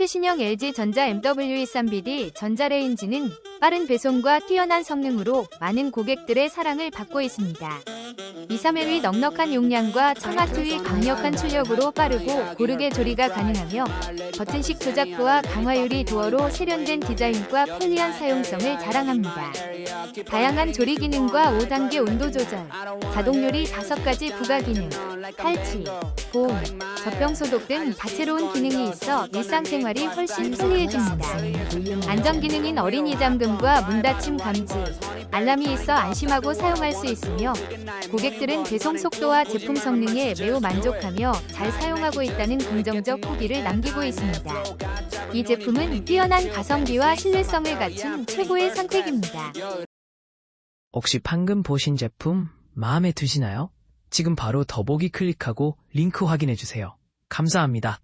최신형 LG전자 MW23BD 전자레인지는 빠른 배송과 뛰어난 성능으로 많은 고객들의 사랑을 받고 있습니다. 2, 3회의 넉넉한 용량과 청와트의 강력한 출력으로 빠르고 고르게 조리가 가능하며 버튼식 조작부와 강화유리 도어로 세련된 디자인과 편리한 사용성을 자랑합니다. 다양한 조리 기능과 5단계 온도 조절, 자동 요리 5가지 부가 기능, 탈취, 보온, 젖병 소독 등 다채로운 기능이 있어 일상생활이 훨씬 편리해집니다. 안전 기능인 어린이 잠금과 문 닫힘 감지, 알람이 있어 안심하고 사용할 수 있으며 고객들은 배송 속도와 제품 성능에 매우 만족하며 잘 사용하고 있다는 긍정적 후기를 남기고 있습니다. 이 제품은 뛰어난 가성비와 신뢰성을 갖춘 최고의 선택입니다. 혹시 방금 보신 제품 마음에 드시나요? 지금 바로 더보기 클릭하고 링크 확인해 주세요. 감사합니다.